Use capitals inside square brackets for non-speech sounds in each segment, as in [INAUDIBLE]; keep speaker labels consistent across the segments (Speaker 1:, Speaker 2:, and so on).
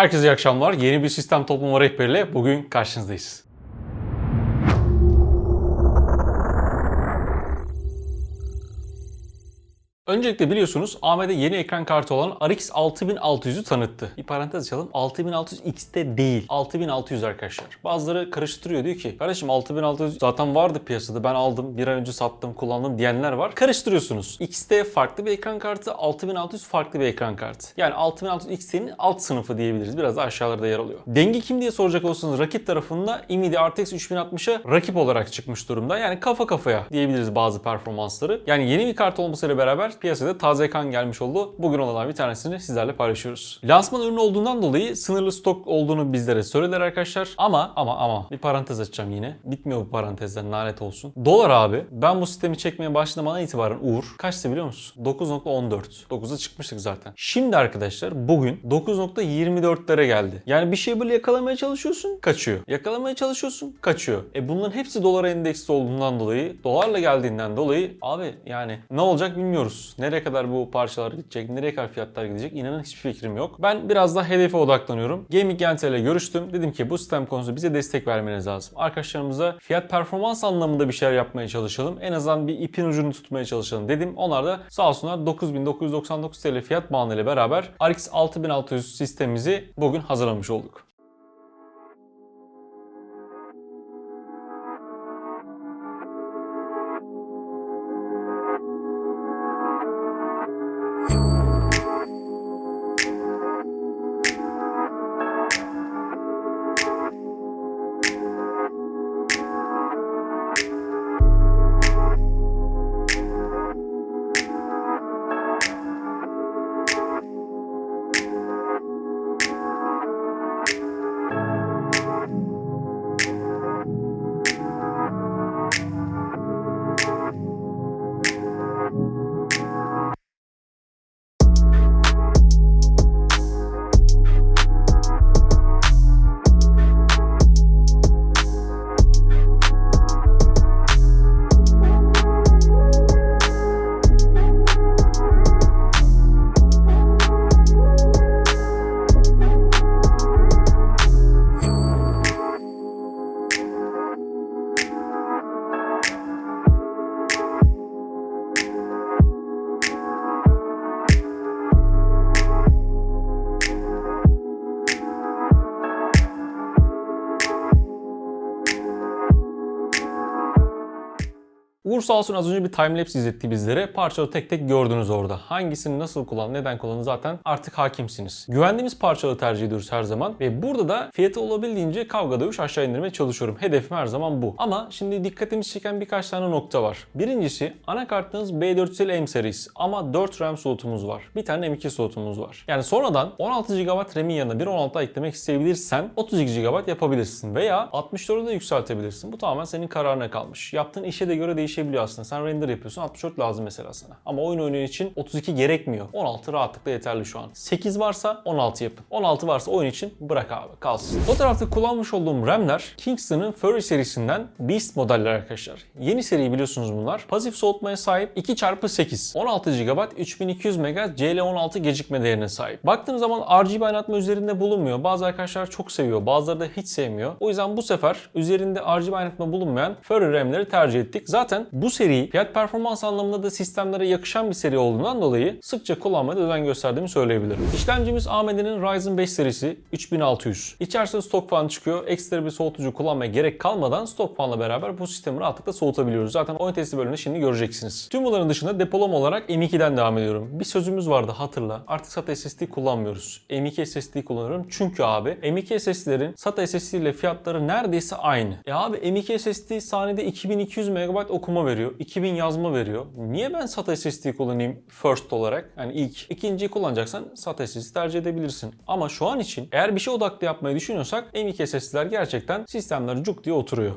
Speaker 1: Herkese iyi akşamlar. Yeni bir sistem toplama rehberiyle bugün karşınızdayız. Öncelikle biliyorsunuz AMD yeni ekran kartı olan RX 6600'ü tanıttı. Bir parantez açalım. 6600 XT değil. 6600 arkadaşlar. Bazıları karıştırıyor diyor ki kardeşim 6600 zaten vardı piyasada ben aldım bir ay önce sattım kullandım diyenler var. Karıştırıyorsunuz. XT farklı bir ekran kartı 6600 farklı bir ekran kartı. Yani 6600 XT'nin alt sınıfı diyebiliriz. Biraz da aşağılarda yer alıyor. Dengi kim diye soracak olsanız rakip tarafında Nvidia RTX 3060'a rakip olarak çıkmış durumda. Yani kafa kafaya diyebiliriz bazı performansları. Yani yeni bir kart olmasıyla beraber piyasada taze kan gelmiş oldu. Bugün olanlar bir tanesini sizlerle paylaşıyoruz. Lansman ürünü olduğundan dolayı sınırlı stok olduğunu bizlere söylediler arkadaşlar. Ama ama ama bir parantez açacağım yine. Bitmiyor bu parantezden lanet olsun. Dolar abi ben bu sistemi çekmeye başlamadan itibaren Uğur kaçtı biliyor musun? 9.14. 9'a çıkmıştık zaten. Şimdi arkadaşlar bugün 9.24'lere geldi. Yani bir şey böyle yakalamaya çalışıyorsun kaçıyor. Yakalamaya çalışıyorsun kaçıyor. E bunların hepsi dolara endeksli olduğundan dolayı dolarla geldiğinden dolayı abi yani ne olacak bilmiyoruz. Nereye kadar bu parçalar gidecek, nereye kadar fiyatlar gidecek inanın hiçbir fikrim yok. Ben biraz da hedefe odaklanıyorum. Gaming Gente ile görüştüm. Dedim ki bu sistem konusunda bize destek vermeniz lazım. Arkadaşlarımıza fiyat performans anlamında bir şeyler yapmaya çalışalım. En azından bir ipin ucunu tutmaya çalışalım dedim. Onlar da sağ olsunlar 9999 TL fiyat bandı ile beraber RX 6600 sistemimizi bugün hazırlamış olduk. Uğur sağ olsun az önce bir timelapse izletti bizlere. Parçaları tek tek gördünüz orada. Hangisini nasıl kullan, neden kullanın zaten artık hakimsiniz. Güvendiğimiz parçaları tercih ediyoruz her zaman. Ve burada da fiyatı olabildiğince kavga dövüş aşağı indirmeye çalışıyorum. Hedefim her zaman bu. Ama şimdi dikkatimizi çeken birkaç tane nokta var. Birincisi anakartınız B450M serisi ama 4 RAM slotumuz var. Bir tane M2 slotumuz var. Yani sonradan 16 GB RAM'in yanına bir 16 eklemek isteyebilirsen 32 GB yapabilirsin veya 64'e de yükseltebilirsin. Bu tamamen senin kararına kalmış. Yaptığın işe de göre değişebilir aslında. Sen render yapıyorsun 64 lazım mesela sana. Ama oyun oynayan için 32 gerekmiyor. 16 rahatlıkla yeterli şu an. 8 varsa 16 yapın. 16 varsa oyun için bırak abi kalsın. O tarafta kullanmış olduğum RAM'ler Kingston'ın Fury serisinden Beast modeller arkadaşlar. Yeni seri biliyorsunuz bunlar. Pasif soğutmaya sahip 2x8. 16 GB 3200 MHz CL16 gecikme değerine sahip. Baktığınız zaman RGB aydınlatma üzerinde bulunmuyor. Bazı arkadaşlar çok seviyor. Bazıları da hiç sevmiyor. O yüzden bu sefer üzerinde RGB aydınlatma bulunmayan Fury RAM'leri tercih ettik. Zaten bu seri fiyat performans anlamında da sistemlere yakışan bir seri olduğundan dolayı sıkça kullanmaya özen gösterdiğimi söyleyebilirim. İşlemcimiz AMD'nin Ryzen 5 serisi 3600. İçerisinde stok fan çıkıyor. Ekstra bir soğutucu kullanmaya gerek kalmadan stok fanla beraber bu sistemi rahatlıkla soğutabiliyoruz. Zaten oyun testi bölümünde şimdi göreceksiniz. Tüm bunların dışında depolama olarak M2'den devam ediyorum. Bir sözümüz vardı hatırla. Artık SATA SSD kullanmıyoruz. M2 SSD kullanıyorum. Çünkü abi M2 SSD'lerin SATA SSD ile fiyatları neredeyse aynı. E abi M2 SSD saniyede 2200 MB okuma veriyor. 2000 yazma veriyor. Niye ben SATA SSD kullanayım first olarak? Yani ilk. İkinciyi kullanacaksan SATA SSD tercih edebilirsin. Ama şu an için eğer bir şey odaklı yapmayı düşünüyorsak M2 SSD'ler gerçekten sistemler cuk diye oturuyor.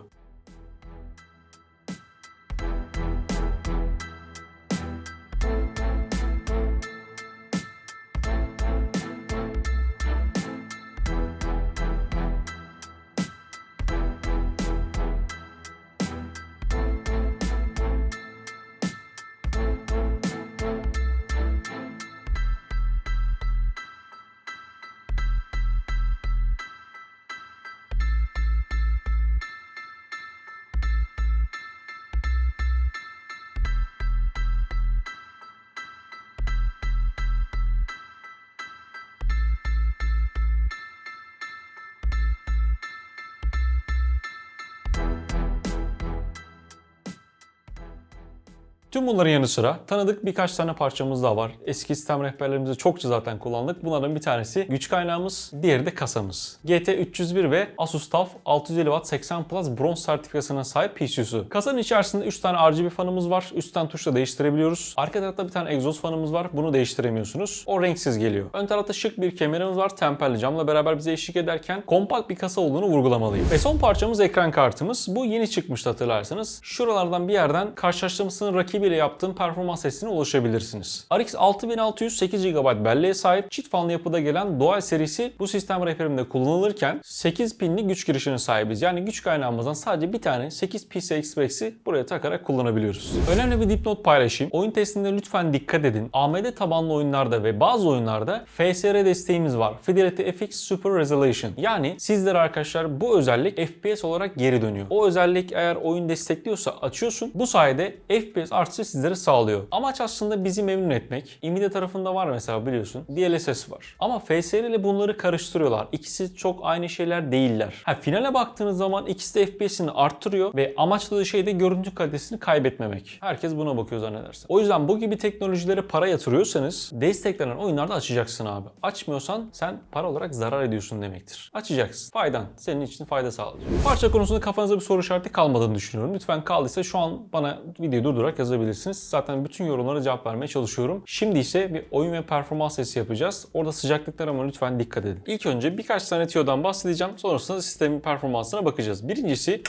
Speaker 1: Tüm bunların yanı sıra tanıdık birkaç tane parçamız daha var. Eski sistem rehberlerimizde çokça zaten kullandık. Bunlardan bir tanesi güç kaynağımız, diğeri de kasamız. GT301 ve Asus TUF 650 Watt 80 Plus bronz sertifikasına sahip PCU'su. Kasanın içerisinde 3 tane RGB fanımız var. Üstten tuşla değiştirebiliyoruz. Arka tarafta bir tane egzoz fanımız var. Bunu değiştiremiyorsunuz. O renksiz geliyor. Ön tarafta şık bir kemerimiz var. Temperli camla beraber bize eşlik ederken kompakt bir kasa olduğunu vurgulamalıyım. Ve son parçamız ekran kartımız. Bu yeni çıkmıştı hatırlarsanız. Şuralardan bir yerden karşılaştığımızın rakibiyle yaptığım performans testine ulaşabilirsiniz. RX 6600 8 GB belleğe sahip çift fanlı yapıda gelen Dual serisi bu sistem rehberimde kullanılırken 8 pinli güç girişine sahibiz. Yani güç kaynağımızdan sadece bir tane 8 PCI Express'i buraya takarak kullanabiliyoruz. Önemli bir dipnot paylaşayım. Oyun testinde lütfen dikkat edin. AMD tabanlı oyunlarda ve bazı oyunlarda FSR desteğimiz var. Fidelity FX Super Resolution. Yani sizlere arkadaşlar bu özellik FPS olarak geri dönüyor. O özellik eğer oyun destekliyorsa açıyorsun. Bu sayede FPS artışı sizlere sağlıyor. Amaç aslında bizi memnun etmek. Nvidia tarafında var mesela biliyorsun. DLSS var. Ama FSR ile bunları karıştırıyorlar. İkisi çok aynı şeyler değiller. Ha, finale baktığınız zaman ikisi de FPS'ini arttırıyor ve amaçladığı şey de görüntü kalitesini kaybetmemek. Herkes buna bakıyor zannederse. O yüzden bu gibi teknolojilere para yatırıyorsanız desteklenen oyunlarda açacaksın abi. Açmıyorsan sen para olarak zarar ediyorsun demektir. Açacaksın. Faydan. Senin için fayda sağlayacak. Parça konusunda kafanızda bir soru işareti kalmadığını düşünüyorum. Lütfen kaldıysa şu an bana videoyu durdurarak yazabilirsiniz. Zaten bütün yorumlara cevap vermeye çalışıyorum. Şimdi ise bir oyun ve performans testi yapacağız. Orada sıcaklıklar ama lütfen dikkat edin. İlk önce birkaç tane tiyodan bahsedeceğim. Sonrasında sistemin performansına bakacağız. Birincisi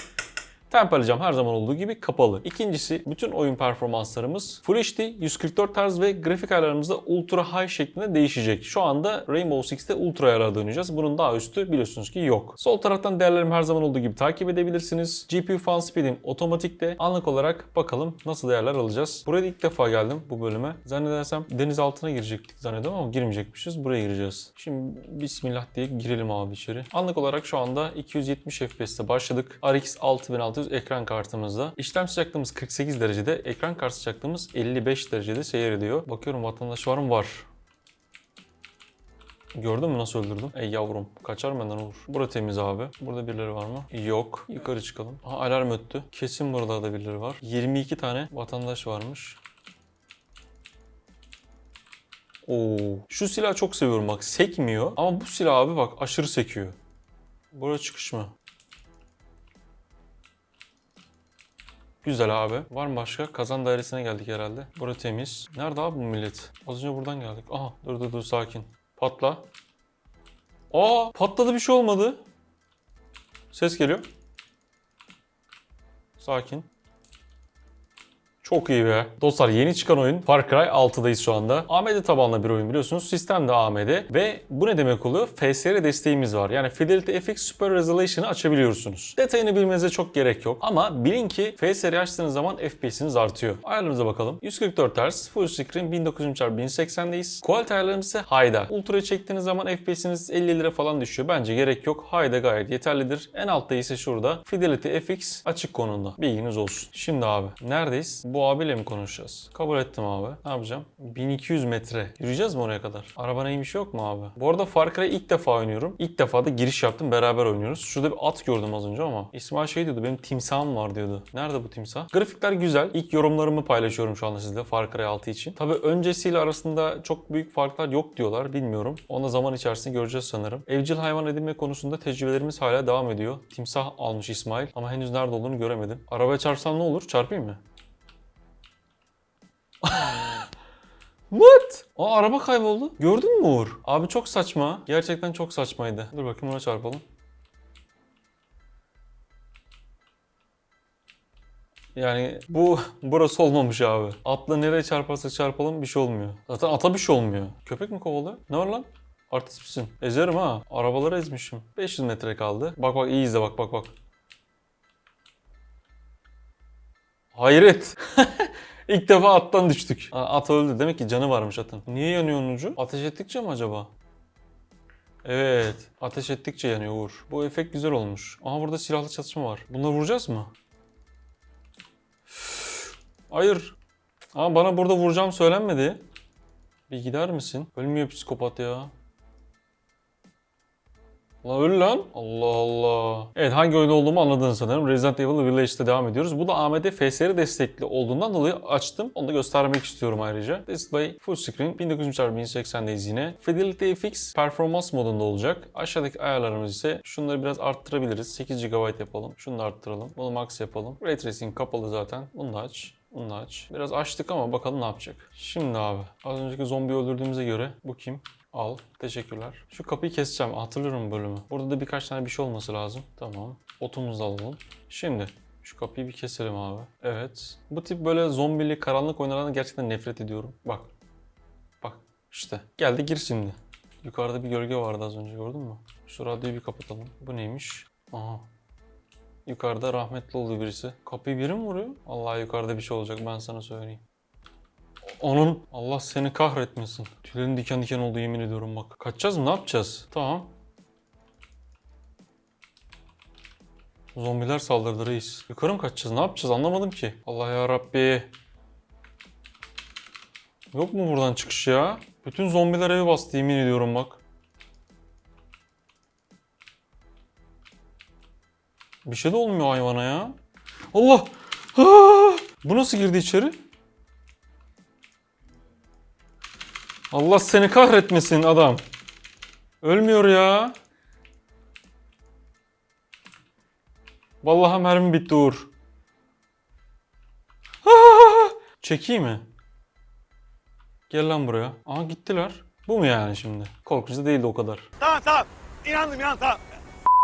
Speaker 1: Temperli cam her zaman olduğu gibi kapalı. İkincisi bütün oyun performanslarımız Full HD, 144 Hz ve grafik ayarlarımızda Ultra High şeklinde değişecek. Şu anda Rainbow Six'te Ultra ayarlar döneceğiz. Bunun daha üstü biliyorsunuz ki yok. Sol taraftan değerlerimi her zaman olduğu gibi takip edebilirsiniz. GPU Fan Speed'im otomatikte. Anlık olarak bakalım nasıl değerler alacağız. Buraya ilk defa geldim bu bölüme. Zannedersem deniz altına girecektik zannediyorum ama girmeyecekmişiz. Buraya gireceğiz. Şimdi Bismillah diye girelim abi içeri. Anlık olarak şu anda 270 FPS'te başladık. RX 6600 ekran kartımızda. İşlem sıcaklığımız 48 derecede, ekran kart sıcaklığımız 55 derecede seyrediyor. Bakıyorum vatandaş var mı? Var. Gördün mü nasıl öldürdüm? Ey yavrum kaçar benden olur. Bura temiz abi. Burada birileri var mı? Yok. Yukarı çıkalım. Aha alarm öttü. Kesin burada da birileri var. 22 tane vatandaş varmış. Oo. Şu silahı çok seviyorum bak. Sekmiyor. Ama bu silah abi bak aşırı sekiyor. Buraya çıkış mı? Güzel abi. Var mı başka? Kazan dairesine geldik herhalde. Bura temiz. Nerede abi bu millet? Az önce buradan geldik. Aha dur dur dur sakin. Patla. Aa patladı bir şey olmadı. Ses geliyor. Sakin. Çok iyi be. Dostlar yeni çıkan oyun Far Cry 6'dayız şu anda. AMD tabanlı bir oyun biliyorsunuz. Sistem de AMD ve bu ne demek oluyor? FSR desteğimiz var. Yani Fidelity FX Super Resolution'ı açabiliyorsunuz. Detayını bilmenize çok gerek yok. Ama bilin ki FSR'yi açtığınız zaman FPS'iniz artıyor. Ayarlarımıza bakalım. 144 Hz, Full Screen 1920x1080'deyiz. Quality ayarlarımız ise High'da. Ultra'ya çektiğiniz zaman FPS'iniz 50 lira falan düşüyor. Bence gerek yok. High'da gayet yeterlidir. En altta ise şurada Fidelity FX açık konumda. Bilginiz olsun. Şimdi abi neredeyiz? Bu abiyle mi konuşacağız? Kabul ettim abi. Ne yapacağım? 1200 metre. Yürüyeceğiz mi oraya kadar? Araba neymiş yok mu abi? Bu arada Far Cry'ı ilk defa oynuyorum. İlk defa da giriş yaptım. Beraber oynuyoruz. Şurada bir at gördüm az önce ama. İsmail şey diyordu. Benim timsahım var diyordu. Nerede bu timsah? Grafikler güzel. İlk yorumlarımı paylaşıyorum şu anda sizle Far Cry 6 için. Tabii öncesiyle arasında çok büyük farklar yok diyorlar. Bilmiyorum. Onu da zaman içerisinde göreceğiz sanırım. Evcil hayvan edinme konusunda tecrübelerimiz hala devam ediyor. Timsah almış İsmail ama henüz nerede olduğunu göremedim. Arabaya çarpsam ne olur? Çarpayım mı? [LAUGHS] What? Aa araba kayboldu. Gördün mü Uğur? Abi çok saçma. Gerçekten çok saçmaydı. Dur bakayım ona çarpalım. Yani bu burası olmamış abi. Atla nereye çarparsak çarpalım bir şey olmuyor. Zaten ata bir şey olmuyor. Köpek mi kovalıyor? Ne var lan? Artist misin? Ezerim ha. Arabaları ezmişim. 500 metre kaldı. Bak bak iyi izle bak bak bak. Hayret. [LAUGHS] İlk defa attan düştük. At öldü. Demek ki canı varmış atın. Niye yanıyor onun ucu? Ateş ettikçe mi acaba? Evet. Ateş ettikçe yanıyor Uğur. Bu efekt güzel olmuş. Aha burada silahlı çatışma var. Bunları vuracağız mı? Hayır. Ama bana burada vuracağım söylenmedi. Bir gider misin? Ölmüyor psikopat ya. Lan öl lan. Allah Allah. Evet hangi oyunda olduğumu anladınız sanırım. Resident Evil Village'de devam ediyoruz. Bu da AMD FSR destekli olduğundan dolayı açtım. Onu da göstermek istiyorum ayrıca. Display full screen 1900x1080'deyiz yine. Fidelity FX performans modunda olacak. Aşağıdaki ayarlarımız ise şunları biraz arttırabiliriz. 8 GB yapalım. Şunu da arttıralım. Bunu max yapalım. Ray Tracing kapalı zaten. Bunu da aç. Bunu. Biraz açtık ama bakalım ne yapacak. Şimdi abi az önceki zombi öldürdüğümüze göre bu kim? Al. Teşekkürler. Şu kapıyı keseceğim. Hatırlıyorum bölümü. Burada da birkaç tane bir şey olması lazım. Tamam. Otumuzu alalım. Şimdi şu kapıyı bir keselim abi. Evet. Bu tip böyle zombili karanlık oyunlardan gerçekten nefret ediyorum. Bak. Bak. İşte. Geldi gir şimdi. Yukarıda bir gölge vardı az önce gördün mü? Şu radyoyu bir kapatalım. Bu neymiş? Aha. Yukarıda rahmetli oldu birisi. Kapıyı biri mi vuruyor? Allah yukarıda bir şey olacak ben sana söyleyeyim. Onun Allah seni kahretmesin. Tüylerin diken diken oldu yemin ediyorum bak. Kaçacağız mı? Ne yapacağız? Tamam. Zombiler saldırdı reis. Yukarı mı kaçacağız? Ne yapacağız? Anlamadım ki. Allah ya Rabbi. Yok mu buradan çıkış ya? Bütün zombiler evi bastı yemin ediyorum bak. Bir şey de olmuyor hayvana ya. Allah! Ah! Bu nasıl girdi içeri? Allah seni kahretmesin adam. Ölmüyor ya. Vallahi mermi bitti Uğur. Ah! Çekeyim mi? Gel lan buraya. Aha gittiler. Bu mu yani şimdi? Korkucu değildi o kadar.
Speaker 2: Tamam tamam. İnandım inandım tamam.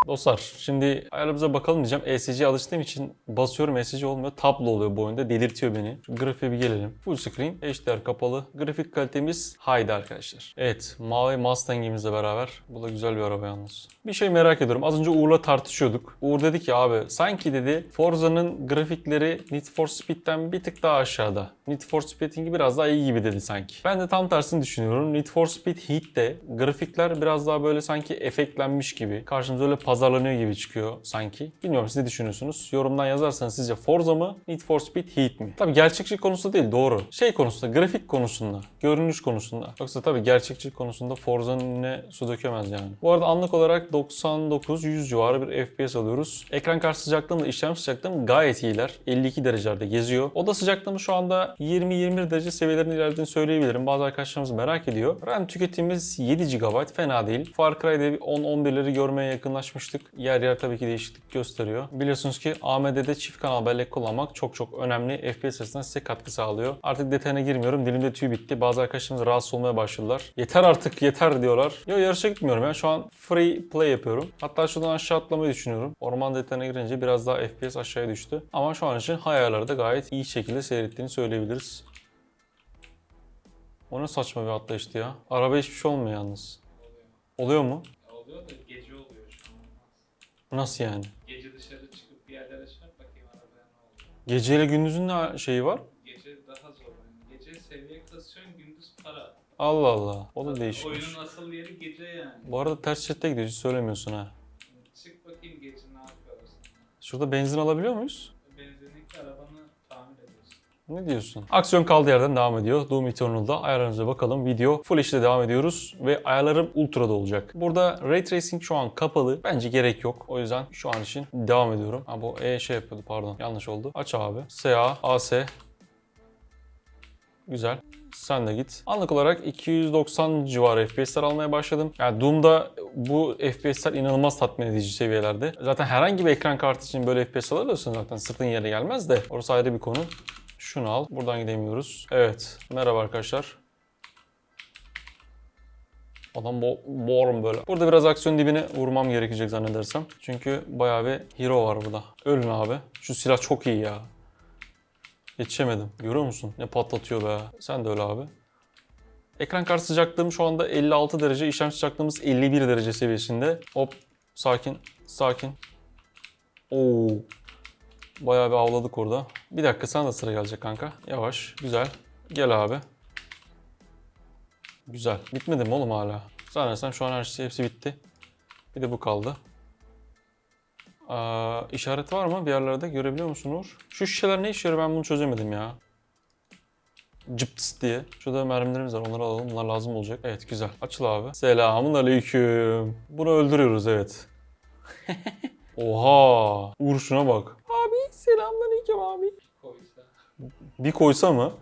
Speaker 1: Dostlar şimdi ayarlarımıza bakalım diyeceğim. ESC'ye alıştığım için basıyorum ESC olmuyor. Tablo oluyor bu oyunda. Delirtiyor beni. Şu grafiğe bir gelelim. Full screen. HDR kapalı. Grafik kalitemiz high'di arkadaşlar. Evet. Mavi Mustang'imizle beraber. Bu da güzel bir araba yalnız. Bir şey merak ediyorum. Az önce Uğur'la tartışıyorduk. Uğur dedi ki abi sanki dedi Forza'nın grafikleri Need for Speed'den bir tık daha aşağıda. Need for Speed'inki biraz daha iyi gibi dedi sanki. Ben de tam tersini düşünüyorum. Need for Speed Heat'te grafikler biraz daha böyle sanki efektlenmiş gibi. Karşımıza öyle pazarlanıyor gibi çıkıyor sanki. Bilmiyorum siz ne düşünüyorsunuz? Yorumdan yazarsanız sizce Forza mı? Need for Speed Heat mi? Tabii gerçekçi konusunda değil doğru. Şey konusunda, grafik konusunda, görünüş konusunda. Yoksa tabii gerçekçi konusunda Forza'nın önüne su dökemez yani. Bu arada anlık olarak 99-100 civarı bir FPS alıyoruz. Ekran karşı sıcaklığım ve işlem sıcaklığım gayet iyiler. 52 derecelerde geziyor. Oda sıcaklığımı şu anda 20-21 derece seviyelerine ilerlediğini söyleyebilirim. Bazı arkadaşlarımız merak ediyor. RAM tüketimimiz 7 GB fena değil. Far Cry'de 10-11'leri görmeye yakınlaşmıştık. Yer yer tabii ki değişiklik gösteriyor. Biliyorsunuz ki AMD'de çift kanal bellek kullanmak çok çok önemli. FPS açısından size katkı sağlıyor. Artık detayına girmiyorum. Dilimde tüy bitti. Bazı arkadaşlarımız rahatsız olmaya başladılar. Yeter artık yeter diyorlar. Yo yarışa gitmiyorum ya. Şu an free play yapıyorum. Hatta şuradan aşağı atlamayı düşünüyorum. Orman detayına girince biraz daha FPS aşağıya düştü. Ama şu an için hayallarda gayet iyi şekilde seyrettiğini söyleyebiliriz. O ne saçma bir atlayıştı ya. Araba hiçbir şey olmuyor yalnız. Oluyor mu?
Speaker 3: Oluyor da gece oluyor şu an olmaz.
Speaker 1: Nasıl yani?
Speaker 3: Gece dışarı çıkıp bir yerlere çarp bakayım arabaya ne oluyor.
Speaker 1: Geceyle gündüzün ne şeyi var?
Speaker 3: Gece daha zor yani. Gece seviye kasıyorsun gündüz para.
Speaker 1: Allah Allah. O da değişikmiş.
Speaker 3: Oyunun asıl yeri gece yani.
Speaker 1: Bu arada ters chatte gidiyor. Hiç söylemiyorsun ha.
Speaker 3: Çık bakayım gece ne yapıyorsun.
Speaker 1: Şurada benzin alabiliyor muyuz? Ne diyorsun? Aksiyon kaldığı yerden devam ediyor. Doom Eternal'da ayarlarımıza bakalım. Video Full HD'de devam ediyoruz ve ayarlarım Ultra'da olacak. Burada Ray Tracing şu an kapalı. Bence gerek yok. O yüzden şu an için devam ediyorum. Ha bu E şey yapıyordu pardon. Yanlış oldu. Aç abi. SA, AC. Güzel. Sen de git. Anlık olarak 290 civarı FPS'ler almaya başladım. Yani Doom'da bu FPS'ler inanılmaz tatmin edici seviyelerde. Zaten herhangi bir ekran kartı için böyle FPS alıyorsun zaten sırtın yere gelmez de. Orası ayrı bir konu. Şunu al. Buradan gidemiyoruz. Evet. Merhaba arkadaşlar. Adam bo boğurum böyle. Burada biraz aksiyon dibine vurmam gerekecek zannedersem. Çünkü bayağı bir hero var burada. Ölün abi. Şu silah çok iyi ya. Yetişemedim. Görüyor musun? Ne patlatıyor be. Sen de öyle abi. Ekran kartı sıcaklığım şu anda 56 derece. işlem sıcaklığımız 51 derece seviyesinde. Hop. Sakin. Sakin. Oo. Bayağı bir avladık orada. Bir dakika sana da sıra gelecek kanka. Yavaş. Güzel. Gel abi. Güzel. Bitmedi mi oğlum hala? Zannedersem şu an her şey hepsi bitti. Bir de bu kaldı. Aa, işaret var mı bir yerlerde? Görebiliyor musun Uğur? Şu şişeler ne işe yarıyor ben bunu çözemedim ya. Cıptıs diye. Şurada mermilerimiz var. Onları alalım. Bunlar lazım olacak. Evet güzel. Açıl abi. Selamun aleyküm. Bunu öldürüyoruz evet. [LAUGHS] Oha. Uğur şuna bak. Selamünaleyküm abi.
Speaker 3: Koysa.
Speaker 1: Bir koysa mı?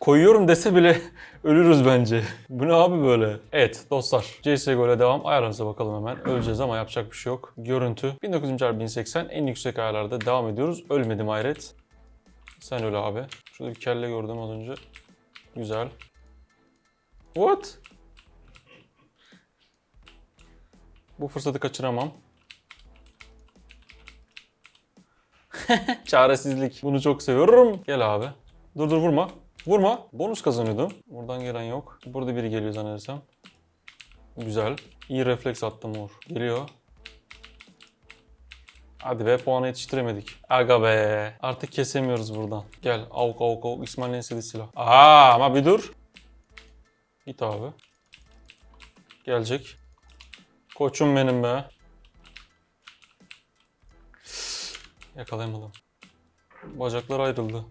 Speaker 1: Koyuyorum dese bile [LAUGHS] ölürüz bence. Bu ne abi böyle? Evet dostlar CSGO'ya devam. Ayarlarınıza bakalım hemen. Öleceğiz ama yapacak bir şey yok. Görüntü 1900x1080 en yüksek ayarlarda devam ediyoruz. Ölmedim hayret. Sen öl abi. Şurada bir kelle gördüm az önce. Güzel. What? Bu fırsatı kaçıramam. [LAUGHS] Çaresizlik. Bunu çok seviyorum. Gel abi. Dur dur vurma. Vurma. Bonus kazanıyordum. Buradan gelen yok. Burada biri geliyor zannedersem. Güzel. İyi refleks attım Uğur. Geliyor. Hadi be puanı yetiştiremedik. Aga be. Artık kesemiyoruz buradan. Gel avuk avuk avuk. İsmail'in en sevdiği silah. Aa ama bir dur. Git abi. Gelecek. Koçum benim be. Yakalayamadım. Bacaklar ayrıldı.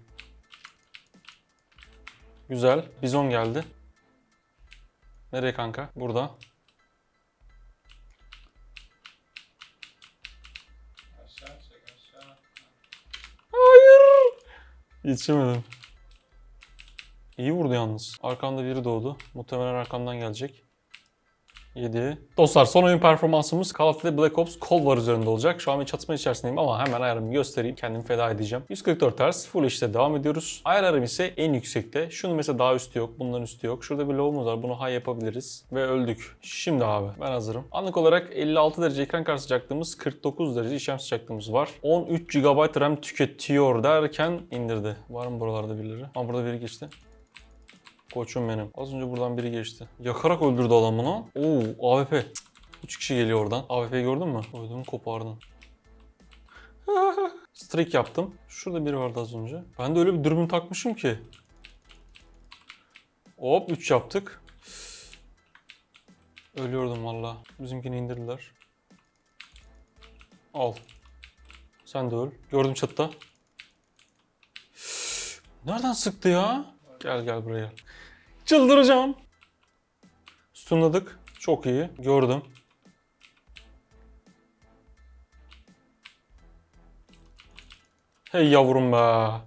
Speaker 1: Güzel. Bizon geldi. Nereye kanka? Burada. Hayır. Yetişemedim. İyi vurdu yalnız. Arkamda biri doğdu. Muhtemelen arkamdan gelecek. 7. Dostlar son oyun performansımız Call of Duty Black Ops Cold War üzerinde olacak. Şu an bir çatışma içerisindeyim ama hemen ayarımı göstereyim. Kendimi feda edeceğim. 144 Hz Full HD'de devam ediyoruz. Ayarlarım ise en yüksekte. Şunun mesela daha üstü yok. Bunların üstü yok. Şurada bir low'umuz var. Bunu high yapabiliriz. Ve öldük. Şimdi abi ben hazırım. Anlık olarak 56 derece ekran karşı sıcaklığımız 49 derece işlem sıcaklığımız var. 13 GB RAM tüketiyor derken indirdi. Var mı buralarda birileri? Ama burada biri geçti. Koçum benim. Az önce buradan biri geçti. Yakarak öldürdü adam bunu. Oo AWP. 3 kişi geliyor oradan. AWP'yi gördün mü? Ödümü kopardın. [LAUGHS] Streak yaptım. Şurada biri vardı az önce. Ben de öyle bir dürbün takmışım ki. Hop 3 yaptık. Ölüyordum valla. Bizimkini indirdiler. Al. Sen de öl. Gördüm çatıda. Nereden sıktı ya? Gel gel buraya. Çıldıracağım. Stunladık. Çok iyi. Gördüm. Hey yavrum be.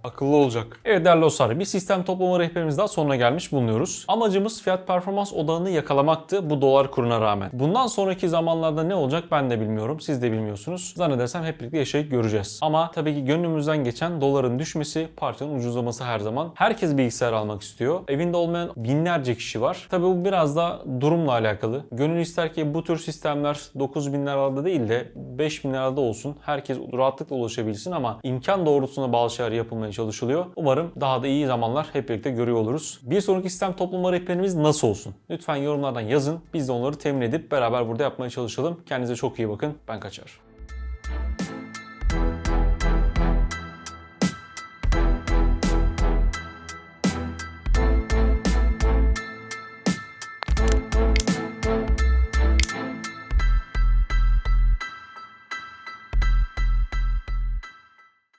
Speaker 1: Akıllı olacak. Evet değerli dostlar bir sistem toplama rehberimiz daha sonuna gelmiş bulunuyoruz. Amacımız fiyat performans odağını yakalamaktı bu dolar kuruna rağmen. Bundan sonraki zamanlarda ne olacak ben de bilmiyorum. Siz de bilmiyorsunuz. Zannedersem hep birlikte yaşayıp göreceğiz. Ama tabii ki gönlümüzden geçen doların düşmesi, parçanın ucuzlaması her zaman. Herkes bilgisayar almak istiyor. Evinde olmayan binlerce kişi var. Tabii bu biraz da durumla alakalı. Gönül ister ki bu tür sistemler 9 bin lirada değil de 5 bin lirada olsun. Herkes rahatlıkla ulaşabilsin ama imkan doğrultusunda bazı şeyler yapılmaya çalışılıyor. Umarım daha da iyi zamanlar hep birlikte görüyor oluruz. Bir sonraki sistem toplama rehberimiz nasıl olsun? Lütfen yorumlardan yazın. Biz de onları temin edip beraber burada yapmaya çalışalım. Kendinize çok iyi bakın. Ben kaçar.